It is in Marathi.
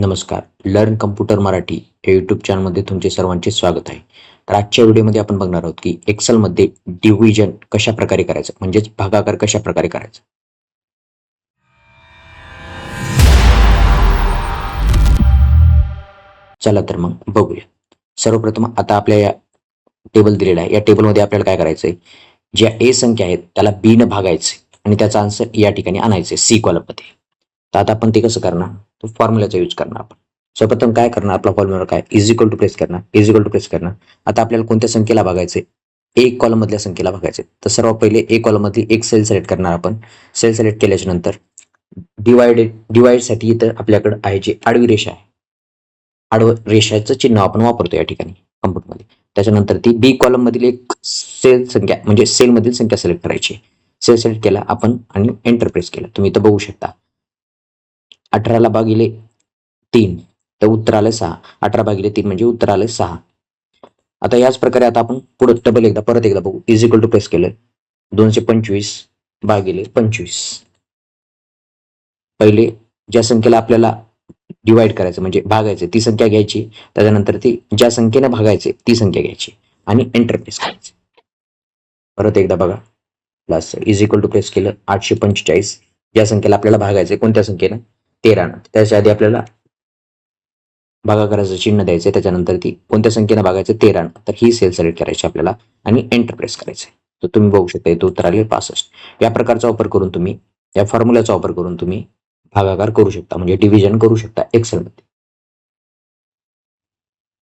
नमस्कार. लर्न कम्प्युटर मराठी या युट्यूब चॅनलमध्ये तुमचे सर्वांचे स्वागत आहे. तर आजच्या व्हिडिओमध्ये आपण बघणार आहोत की एक्सेलमध्ये डिव्हिजन कशा प्रकारे करायचं? म्हणजेच भागाकार कशा प्रकारे करायचा? चला तर मग बघूया. सर्वप्रथम आता आपल्या या टेबल दिलेला आहे. या टेबलमध्ये आपल्याला काय करायचंय? ज्या ए संख्या आहेत त्याला बी न भागायचे आणि त्याचा आन्सर या ठिकाणी आणायचे सी कॉलममध्ये तर आता आपण ते कसं करणार? तो फॉर्म्युलाचा यूज करणार आपण. सर्वप्रथम काय करणार? आपला फॉर्म्युला काय? इज इक्वल टू प्रेस करणार. इज इक्वल टू प्रेस करणार. आता आपल्याला कोणत्या संख्येला भागायचे एक कॉलम मधल्या संख्येला भागायचे तर सर्वात पहिले एक कॉलम मधली एक सेल सिलेक्ट करणार आपण. सेल सिलेक्ट केल्याच्यानंतर डिवायडेड डिवाइडसाठी इथं आपल्याकडे आहे जी आडवी रेषा आहे. आडव रेषाचं चिन्ह आपण वापरतो या ठिकाणी कम्प्युटरमध्ये त्याच्यानंतर ती बी कॉलम मधील एक सेल संख्या म्हणजे सेल मधील संख्या सिलेक्ट करायची सेल सिलेक्ट केला आपण आणि एंटरप्रेस केला. तुम्ही इथं बघू शकता. अठराला भागिले तीन. तर उत्तर आलं सहा. अठरा भागिले तीन म्हणजे उत्तर आलं सहा. आता याच प्रकारे आता आपण पुढे डबल एकदा परत एकदा बघू. इज इक्वल टू प्रेस केलं. दोनशे पंचवीस भागिले पंचवीस. पहिले ज्या संख्येला आपल्याला डिवाइड करायचं म्हणजे भागायचं ती संख्या घ्यायची. त्याच्यानंतर ती ज्या संख्येने भागायचे ती संख्या घ्यायची. आणि एंटरप्रेस करायचे. परत एकदा बघा. Plus is equal to press केलं. आठशे पंचेचाळीस. ज्या संख्येला आपल्याला भागायचे कोणत्या संख्येनं? तेरा त्याच्या आधी आपल्याला भागाकाराचं चिन्ह द्यायचं त्याच्यानंतर ती कोणत्या संख्येनं भागायचं तेरा तर ही सेल सिलेक्ट करायची आपल्याला आणि एंटरप्रेस करायचं तर तुम्ही बघू शकता इथं उत्तर आले पासष्ट. या प्रकारचा वापर करून तुम्ही या फॉर्म्युल्याचा वापर करून तुम्ही भागाकार करू शकता. म्हणजे डिव्हिजन करू शकता एक्सेलमध्ये